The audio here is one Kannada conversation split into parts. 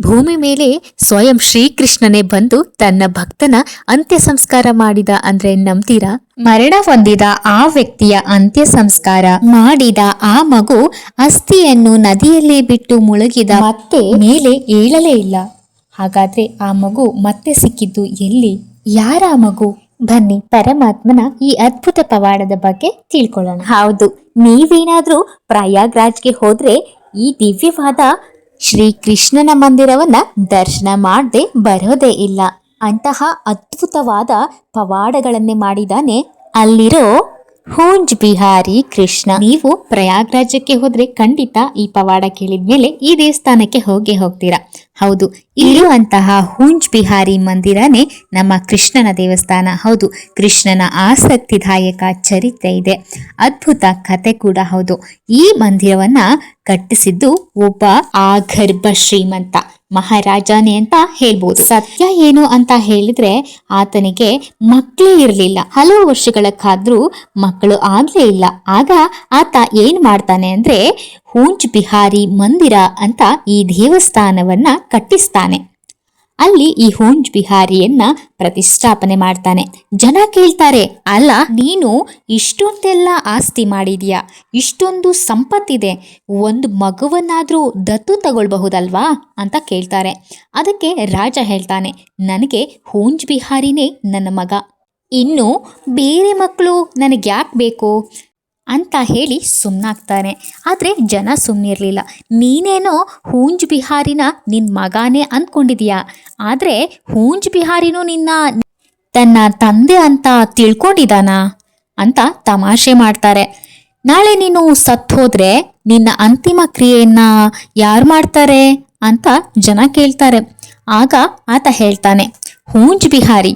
ಭೂಮಿ ಮೇಲೆ ಸ್ವಯಂ ಶ್ರೀಕೃಷ್ಣನೇ ಬಂದು ತನ್ನ ಭಕ್ತನ ಅಂತ್ಯ ಸಂಸ್ಕಾರ ಮಾಡಿದ ಅಂದ್ರೆ ನಂಬ್ತೀರಾ? ಮರಣ ಹೊಂದಿದ ಆ ವ್ಯಕ್ತಿಯ ಅಂತ್ಯ ಸಂಸ್ಕಾರ ಮಾಡಿದ ಆ ಮಗು ಅಸ್ಥಿಯನ್ನು ನದಿಯಲ್ಲೇ ಬಿಟ್ಟು ಮುಳುಗಿದ ಮತ್ತೆ ಮೇಲೆ ಏಳಲೇ ಇಲ್ಲ. ಹಾಗಾದ್ರೆ ಆ ಮಗು ಮತ್ತೆ ಸಿಕ್ಕಿದ್ದು ಎಲ್ಲಿ? ಯಾರ ಆ ಮಗು? ಬನ್ನಿ ಪರಮಾತ್ಮನ ಈ ಅದ್ಭುತ ಪವಾಡದ ಬಗ್ಗೆ ತಿಳ್ಕೊಳ್ಳೋಣ. ಹೌದು ನೀವೇನಾದ್ರೂ ಪ್ರಯಾಗ್ರಾಜ್ಗೆ ಹೋದ್ರೆ ಈ ದಿವ್ಯವಾದ ಶ್ರೀ ಕೃಷ್ಣನ ಮಂದಿರವನ್ನ ದರ್ಶನ ಮಾಡದೆ ಬರೋದೇ ಇಲ್ಲ. ಅಂತಹ ಅದ್ಭುತವಾದ ಪವಾಡಗಳನ್ನೇ ಮಾಡಿದಾನೆ ಅಲ್ಲಿರೋ ಹೂಂಜ್ ಬಿಹಾರಿ ಕೃಷ್ಣ. ನೀವು ಪ್ರಯಾಗ್ರಾಜ್ಯಕ್ಕೆ ಹೋದ್ರೆ ಖಂಡಿತ ಈ ಪವಾಡ ಕೇಳಿದ್ಮೇಲೆ ಈ ದೇವಸ್ಥಾನಕ್ಕೆ ಹೋಗಿ ಹೋಗ್ತೀರಾ. ಹೌದು, ಇರುವಂತಹ ಹೂಂಜ್ ಬಿಹಾರಿ ಮಂದಿರನೇ ನಮ್ಮ ಕೃಷ್ಣನ ದೇವಸ್ಥಾನ. ಹೌದು, ಕೃಷ್ಣನ ಆಸಕ್ತಿದಾಯಕ ಚರಿತ್ರೆ ಇದೆ. ಅದ್ಭುತ ಕತೆ ಕೂಡ ಹೌದು. ಈ ಮಂದಿರವನ್ನ ಕಟ್ಟಿಸಿದ್ದು ಒಬ್ಬ ಆಗರ್ಭ ಶ್ರೀಮಂತ. ಮಹಾರಾಜನೇ ಅಂತ ಹೇಳ್ಬೋದು. ಸತ್ಯ ಏನು ಅಂತ ಹೇಳಿದ್ರೆ ಆತನಿಗೆ ಮಕ್ಕಳೇ ಇರಲಿಲ್ಲ. ಹಲವು ವರ್ಷಗಳ ಕಾದ್ರೂ ಮಕ್ಕಳು ಆಗ್ಲೇ ಇಲ್ಲ. ಆಗ ಆತ ಏನ್ ಮಾಡ್ತಾನೆ ಅಂದ್ರೆ, ಹೂಂಚ್ ಬಿಹಾರಿ ಮಂದಿರ ಅಂತ ಈ ದೇವಸ್ಥಾನವನ್ನ ಕಟ್ಟಿಸ್ತಾನೆ. ಅಲ್ಲಿ ಈ ಹೂಂಜ್ ಬಿಹಾರಿಯನ್ನ ಪ್ರತಿಷ್ಠಾಪನೆ ಮಾಡ್ತಾನೆ. ಜನ ಕೇಳ್ತಾರೆ, ಅಲ್ಲ, ನೀನು ಇಷ್ಟೊಂದೆಲ್ಲ ಆಸ್ತಿ ಮಾಡಿದ್ಯಾ? ಇಷ್ಟೊಂದು ಸಂಪತ್ತಿದೆ. ಒಂದು ಮಗುವನ್ನಾದರೂ ದತ್ತು ತಗೊಳ್ಬಹುದಲ್ವಾ? ಅಂತ ಕೇಳ್ತಾರೆ. ಅದಕ್ಕೆ ರಾಜ ಹೇಳ್ತಾನೆ, ನನಗೆ ಹೂಂಜ್ ಬಿಹಾರಿನೇ ನನ್ನ ಮಗ. ಇನ್ನು ಬೇರೆ ಮಕ್ಕಳು ನನಗೆ ಯಾಕೆ ಬೇಕು? ಅಂತ ಹೇಳಿ ಸುಮ್ಮನಾಗ್ತಾನೆ ಆದರೆ ಜನ ಸುಮ್ಮನಿರಲಿಲ್ಲ ನೀನೇನೋ ಹೂಂಜ್ ಬಿಹಾರಿನ ನಿನ್ನ ಮಗಾನೇ ಅಂದ್ಕೊಂಡಿದೀಯಾ ಆದರೆ ಹೂಂಜ್ ಬಿಹಾರಿನೂ ನಿನ್ನ ತನ್ನ ತಂದೆ ಅಂತ ತಿಳ್ಕೊಂಡಿದ್ದಾನಾ? ಅಂತ ತಮಾಷೆ ಮಾಡ್ತಾರೆ. ನಾಳೆ ನೀನು ಸತ್ತು ಹೋದ್ರೆ ನಿನ್ನ ಅಂತಿಮ ಕ್ರಿಯೆಯನ್ನ ಯಾರು ಮಾಡ್ತಾರೆ? ಅಂತ ಜನ ಕೇಳ್ತಾರೆ. ಆಗ ಆತ ಹೇಳ್ತಾನೆ, ಹೂಂಜ್ ಬಿಹಾರಿ.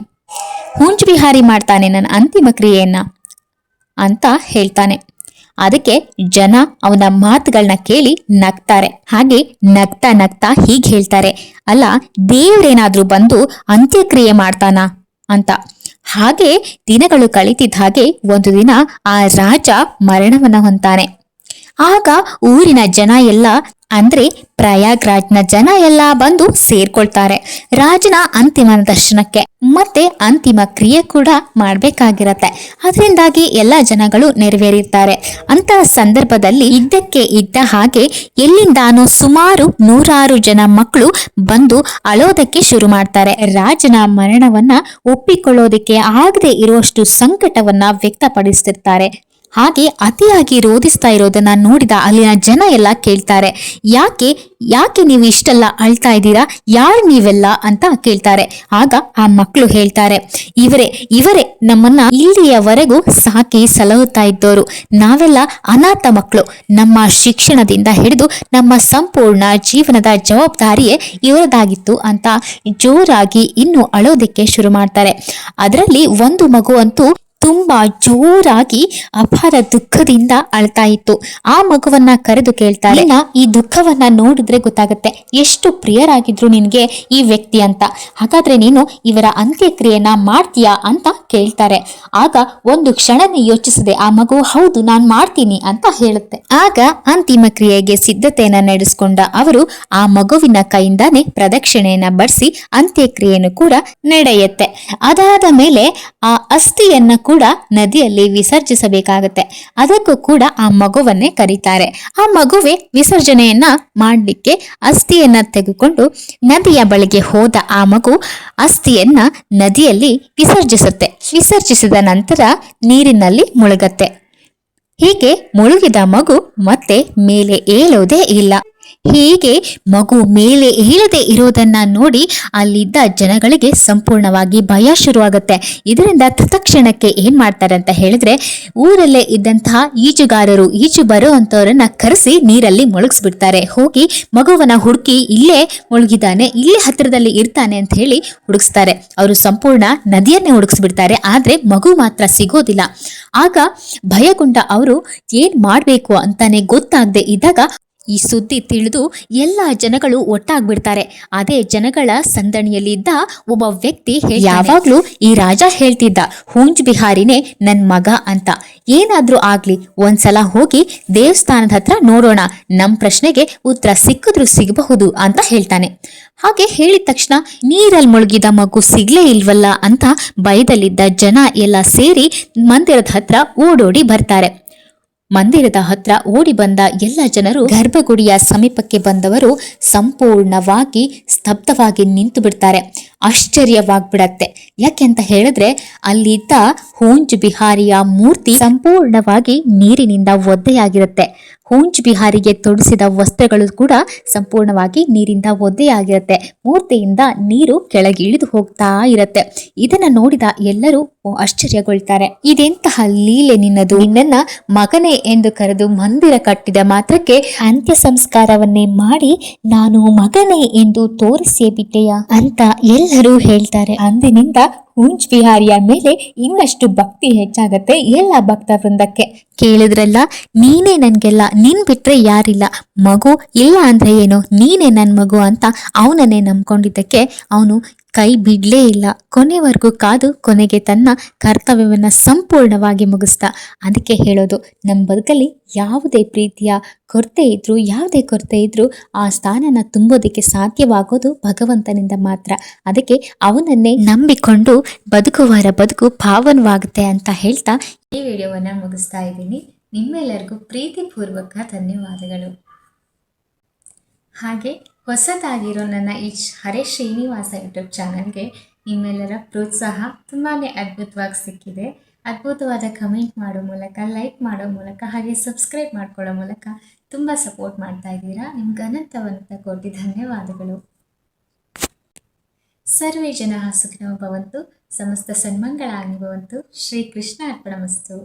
ಹೂಂಜ್ ಬಿಹಾರಿ ಮಾಡ್ತಾನೆ ನನ್ನ ಅಂತಿಮ ಕ್ರಿಯೆಯನ್ನ. ಅಂತ ಹೇಳ್ತಾನೆ. ಅದಕ್ಕೆ ಜನ ಅವನ ಮಾತುಗಳನ್ನ ಕೇಳಿ ನಗ್ತಾರೆ. ಹಾಗೆ ನಗ್ತಾ ನಗ್ತಾ ಹೀಗೆ ಹೇಳ್ತಾರೆ. ಅಲ್ಲ, ದೇವ್ರೇನಾದ್ರೂ ಬಂದು ಅಂತ್ಯಕ್ರಿಯೆ ಮಾಡ್ತಾನ ಅಂತ. ಹಾಗೆ ದಿನಗಳು ಕಳೀತಿದ್ದ ಹಾಗೆ ಒಂದು ದಿನ ಆ ರಾಜ ಮರಣವನ್ನ ಹೊಂತಾನೆ ಆಗ ಊರಿನ ಜನ ಎಲ್ಲ ಅಂದ್ರೆ ಪ್ರಯಾಗ್ರಾಜ್ನ ಜನ ಎಲ್ಲ ಬಂದು ಸೇರ್ಕೊಳ್ತಾರೆ ರಾಜನ ಅಂತಿಮ ದರ್ಶನಕ್ಕೆ. ಮತ್ತೆ ಅಂತಿಮ ಕ್ರಿಯೆ ಕೂಡ ಮಾಡಬೇಕಾಗಿರತ್ತೆ. ಅದರಿಂದಾಗಿ ಎಲ್ಲ ಜನಗಳು ನೆರವೇರಿರ್ತಾರೆ. ಅಂತಹ ಸಂದರ್ಭದಲ್ಲಿ ಇದ್ದಕ್ಕೆ ಇದ್ದ ಹಾಗೆ ಎಲ್ಲಿಂದಾನು ಸುಮಾರು ನೂರಾರು ಜನ ಮಕ್ಕಳು ಬಂದು ಅಳೋದಕ್ಕೆ ಶುರು ಮಾಡ್ತಾರೆ. ರಾಜನ ಮರಣವನ್ನ ಒಪ್ಪಿಕೊಳ್ಳೋದಕ್ಕೆ ಆಗದೆ ಇರುವಷ್ಟು ಸಂಕಟವನ್ನ ವ್ಯಕ್ತಪಡಿಸ್ತಿರ್ತಾರೆ. ಹಾಗೆ ಅತಿಯಾಗಿ ರೋಧಿಸ್ತಾ ಇರೋದನ್ನ ನೋಡಿದ ಅಲ್ಲಿನ ಜನ ಎಲ್ಲ ಕೇಳ್ತಾರೆ, ಯಾಕೆ ಯಾಕೆ ನೀವು ಇಷ್ಟೆಲ್ಲ ಅಳ್ತಾ ಇದ್ದೀರಾ? ಯಾರು ನೀವೆಲ್ಲ? ಅಂತ ಕೇಳ್ತಾರೆ. ಆಗ ಆ ಮಕ್ಕಳು ಹೇಳ್ತಾರೆ, ಇವರೇ ಇವರೇ, ನಮ್ಮನ್ನ ಇಲ್ಲಿಯವರೆಗೂ ಸಾಕಿ ಸಲಹುತ್ತಾ ಇದ್ದವರು ನಾವೆಲ್ಲ ಅನಾಥ ಮಕ್ಕಳು ನಮ್ಮ ಶಿಕ್ಷಣದಿಂದ ಹಿಡಿದು ನಮ್ಮ ಸಂಪೂರ್ಣ ಜೀವನದ ಜವಾಬ್ದಾರಿಯೇ ಇವರದಾಗಿತ್ತು ಅಂತ ಜೋರಾಗಿ ಇನ್ನು ಅಳೋದಕ್ಕೆ ಶುರು ಮಾಡ್ತಾರೆ. ಅದರಲ್ಲಿ ಒಂದು ಮಗು ಅಂತೂ ತುಂಬಾ ಜೋರಾಗಿ ಅಪಾರ ದುಃಖದಿಂದ ಅಳ್ತಾ ಇತ್ತು ಆ ಮಗುವನ್ನ ಕರೆದು ಕೇಳ್ತಾರೆ "ನಿನ್ನ ಈ ದುಃಖವನ್ನ ನೋಡಿದ್ರೆ ಗೊತ್ತಾಗುತ್ತೆ. ಎಷ್ಟು ಪ್ರಿಯರಾಗಿದ್ರು ನಿನ್ಗೆ ಈ ವ್ಯಕ್ತಿ ಅಂತ. ಹಾಗಾದ್ರೆ ನೀನು ಇವರ ಅಂತ್ಯಕ್ರಿಯೆನ ಮಾಡ್ತೀಯಾ ಅಂತ ಕೇಳ್ತಾರೆ. ಆಗ ಒಂದು ಕ್ಷಣನೇ ಯೋಚಿಸದೆ, ಆ ಮಗು, ಹೌದು, ನಾನ್ ಮಾಡ್ತೀನಿ ಅಂತ ಹೇಳುತ್ತೆ. ಆಗ ಅಂತಿಮ ಕ್ರಿಯೆಗೆ ಸಿದ್ಧತೆಯನ್ನ ನಡೆಸಿಕೊಂಡ ಅವರು ಆ ಮಗುವಿನ ಕೈಯಿಂದಾನೆ ಪ್ರದಕ್ಷಿಣೆಯನ್ನ ಬಡಿಸಿ ಅಂತ್ಯಕ್ರಿಯೆಯನ್ನು ಕೂಡ ನಡೆಯುತ್ತೆ. ಅದಾದ ಮೇಲೆ ಆ ಅಸ್ಥಿಯನ್ನ ಕೂಡ ನದಿಯಲ್ಲಿ ವಿಸರ್ಜಿಸಬೇಕಾಗತ್ತೆ. ಅದಕ್ಕೂ ಕೂಡ ಆ ಮಗುವನ್ನೇ ಕರೀತಾರೆ. ಆ ಮಗುವೆ ವಿಸರ್ಜನೆಯನ್ನ ಮಾಡಲಿಕ್ಕೆ ಅಸ್ಥಿಯನ್ನ ತೆಗೆದುಕೊಂಡು ನದಿಯ ಬಳಿಗೆ ಹೋದ ಆ ಮಗು ಅಸ್ಥಿಯನ್ನ ನದಿಯಲ್ಲಿ ವಿಸರ್ಜಿಸುತ್ತೆ. ವಿಸರ್ಜಿಸಿದ ನಂತರ ನೀರಿನಲ್ಲಿ ಮುಳುಗತ್ತೆ. ಹೀಗೆ ಮುಳುಗಿದ ಮಗು ಮತ್ತೆ ಮೇಲೆ ಏಳೋದೇ ಇಲ್ಲ. ಹೀಗೆ ಮಗು ಮೇಲೆ ಏಳದೆ ಇರೋದನ್ನ ನೋಡಿ ಅಲ್ಲಿದ್ದ ಜನಗಳಿಗೆ ಸಂಪೂರ್ಣವಾಗಿ ಭಯ ಶುರುವಾಗುತ್ತೆ. ಇದರಿಂದ ತತ್ಕ್ಷಣಕ್ಕೆ ಏನ್ ಮಾಡ್ತಾರೆ ಅಂತ ಹೇಳಿದ್ರೆ, ಊರಲ್ಲೇ ಇದ್ದಂತಹ ಈಜುಗಾರರು, ಈಜು ಬರೋ ಕರೆಸಿ ನೀರಲ್ಲಿ ಮುಳುಗಿಸ್ಬಿಡ್ತಾರೆ. ಹೋಗಿ ಮಗುವನ್ನ ಹುಡುಕಿ ಇಲ್ಲೇ ಮುಳುಗಿದ್ದಾನೆ, ಇಲ್ಲೇ ಹತ್ತಿರದಲ್ಲಿ ಇರ್ತಾನೆ ಅಂತ ಹೇಳಿ ಹುಡುಕ್ಸ್ತಾರೆ. ಅವರು ಸಂಪೂರ್ಣ ನದಿಯನ್ನೇ ಹುಡುಕ್ಸ್ಬಿಡ್ತಾರೆ, ಆದ್ರೆ ಮಗು ಮಾತ್ರ ಸಿಗೋದಿಲ್ಲ. ಆಗ ಭಯಗೊಂಡ ಅವರು ಏನ್ ಮಾಡ್ಬೇಕು ಅಂತಾನೆ ಗೊತ್ತಾಗದೆ ಇದ್ದಾಗ ಈ ಸುದ್ದಿ ತಿಳಿದು ಎಲ್ಲ ಜನಗಳು ಒಟ್ಟಾಗ್ಬಿಡ್ತಾರೆ. ಅದೇ ಜನಗಳ ಸಂದಣಿಯಲ್ಲಿದ್ದ ಒಬ್ಬ ವ್ಯಕ್ತಿ ಯಾವಾಗ್ಲೂ ಈ ರಾಜ ಹೇಳ್ತಿದ್ದ, ಹೂಂಜ್ ಬಿಹಾರಿನೇ ನನ್ ಮಗ ಅಂತ. ಏನಾದ್ರೂ ಆಗ್ಲಿ, ಒಂದ್ಸಲ ಹೋಗಿ ದೇವಸ್ಥಾನದ ಹತ್ರ ನೋಡೋಣ, ನಮ್ ಪ್ರಶ್ನೆಗೆ ಉತ್ತರ ಸಿಕ್ಕಿದ್ರು ಸಿಗಬಹುದು ಅಂತ ಹೇಳ್ತಾನೆ. ಹಾಗೆ ಹೇಳಿದ ತಕ್ಷಣ ನೀರಲ್ಲಿ ಮುಳುಗಿದ ಮಗು ಸಿಗ್ಲೇ ಇಲ್ವಲ್ಲ ಅಂತ ಭಯದಲ್ಲಿದ್ದ ಜನ ಎಲ್ಲ ಸೇರಿ ಮಂದಿರದ ಹತ್ರ ಓಡೋಡಿ ಬರ್ತಾರೆ. ಮಂದಿರದ ಹತ್ರ ಓಡಿ ಬಂದ ಎಲ್ಲ ಜನರು ಗರ್ಭಗುಡಿಯ ಸಮೀಪಕ್ಕೆ ಬಂದವರು ಸಂಪೂರ್ಣವಾಗಿ ಸ್ತಬ್ಧವಾಗಿ ನಿಂತು ಬಿಡ್ತಾರೆ. ಆಶ್ಚರ್ಯವಾಗ್ಬಿಡತ್ತೆ. ಯಾಕೆ ಅಂತ ಹೇಳಿದ್ರೆ ಅಲ್ಲಿದ್ದ ಹೂಂಜ್ ಬಿಹಾರಿಯ ಮೂರ್ತಿ ಸಂಪೂರ್ಣವಾಗಿ ನೀರಿನಿಂದ ಒದ್ದೆಯಾಗಿರುತ್ತೆ. ಹೂಂಜ್ ಬಿಹಾರಿಗೆ ತೊಡಿಸಿದ ವಸ್ತ್ರಗಳು ಕೂಡ ಸಂಪೂರ್ಣವಾಗಿ ನೀರಿಂದ ಒದ್ದೆಯಾಗಿರುತ್ತೆ ಮೂರ್ತಿಯಿಂದ ನೀರು ಕೆಳಗೆ ಇಳಿದು ಹೋಗ್ತಾ ಇರುತ್ತೆ. ಇದನ್ನ ನೋಡಿದ ಎಲ್ಲರೂ ಆಶ್ಚರ್ಯಗೊಳ್ತಾರೆ. ಇದೆಂತಹ ಲೀಲೆ ನಿನ್ನದು? ನಿನ್ನನ್ನ ಮಗನೇ ಎಂದು ಕರೆದು ಮಂದಿರ ಕಟ್ಟಿದ ಮಾತ್ರಕ್ಕೆ ಅಂತ್ಯ ಸಂಸ್ಕಾರವನ್ನೇ ಮಾಡಿ ನಾನು ಮಗನೇ ಎಂದು ತೋರಿಸೇ ಬಿಟ್ಟೆಯ ಅಂತ ಎಲ್ಲರೂ ಹೇಳ್ತಾರೆ. ಅಂದಿನಿಂದ ಹುಂಜ್ ವಿಹಾರಿಯ ಮೇಲೆ ಇನ್ನಷ್ಟು ಭಕ್ತಿ ಹೆಚ್ಚಾಗತ್ತೆ ಎಲ್ಲ ಭಕ್ತ ವೃಂದಕ್ಕೆ. ಕೇಳಿದ್ರಲ್ಲ, ನೀನೇ ನನ್ಗೆಲ್ಲ, ನಿನ್ ಬಿಟ್ರೆ ಯಾರಿಲ್ಲ. ಮಗು ಇಲ್ಲ ಅಂದ್ರೆ ಏನು? ನೀನೇ ನನ್ ಮಗು ಅಂತ ಅವನನ್ನೇ ನಂಬ್ಕೊಂಡಿದ್ದಕ್ಕೆ ಅವನು ಕೈ ಬಿಡ್ಲೇ ಇಲ್ಲ. ಕೊನೆವರೆಗೂ ಕಾದು ಕೊನೆಗೆ ತನ್ನ ಕರ್ತವ್ಯವನ್ನು ಸಂಪೂರ್ಣವಾಗಿ ಮುಗಿಸ್ದ ಅದಕ್ಕೆ ಹೇಳೋದು ನಮ್ಮ ಬದುಕಲ್ಲಿ ಯಾವುದೇ ಪ್ರೀತಿಯ ಕೊರತೆ ಇದ್ದರೂ ಯಾವುದೇ ಕೊರತೆ ಇದ್ದರೂ ಆ ಸ್ಥಾನನ ತುಂಬೋದಕ್ಕೆ ಸಾಧ್ಯವಾಗೋದು ಭಗವಂತನಿಂದ ಮಾತ್ರ. ಅದಕ್ಕೆ ಅವನನ್ನೇ ನಂಬಿಕೊಂಡು ಬದುಕುವರ ಬದುಕು ಪಾವನವಾಗುತ್ತೆ ಅಂತ ಹೇಳ್ತಾ ಈ ವಿಡಿಯೋವನ್ನು ಮುಗಿಸ್ತಾ ಇದ್ದೀನಿ. ನಿಮ್ಮೆಲ್ಲರಿಗೂ ಪ್ರೀತಿಪೂರ್ವಕ ಧನ್ಯವಾದಗಳು. ಹಾಗೆ ಹೊಸದಾಗಿರೋ ನನ್ನ ಈ ಹರೇಶ್ ಹರೇ ಶ್ರೀನಿವಾಸ ಯೂಟ್ಯೂಬ್ ಚಾನಲ್ಗೆ ನಿಮ್ಮೆಲ್ಲರ ಪ್ರೋತ್ಸಾಹ ತುಂಬಾ ಅದ್ಭುತವಾಗಿ ಸಿಕ್ಕಿದೆ. ಅದ್ಭುತವಾದ ಕಮೆಂಟ್ ಮಾಡೋ ಮೂಲಕ, ಲೈಕ್ ಮಾಡೋ ಮೂಲಕ, ಹಾಗೆ ಸಬ್ಸ್ಕ್ರೈಬ್ ಮಾಡ್ಕೊಳ್ಳೋ ಮೂಲಕ ತುಂಬ ಸಪೋರ್ಟ್ ಮಾಡ್ತಾ ಇದ್ದೀರಾ. ನಿಮ್ಗೆ ಅನಂತವಂತ ಕೋಟಿ ಧನ್ಯವಾದಗಳು. ಸರ್ವೇ ಜನ ಸುಖಿನೋ ಭವಂತು, ಸಮಸ್ತ ಸನ್ಮಂಗಳಾಗಿ ಭವಂತು. ಶ್ರೀಕೃಷ್ಣ ಅರ್ಪಣಮಸ್ತು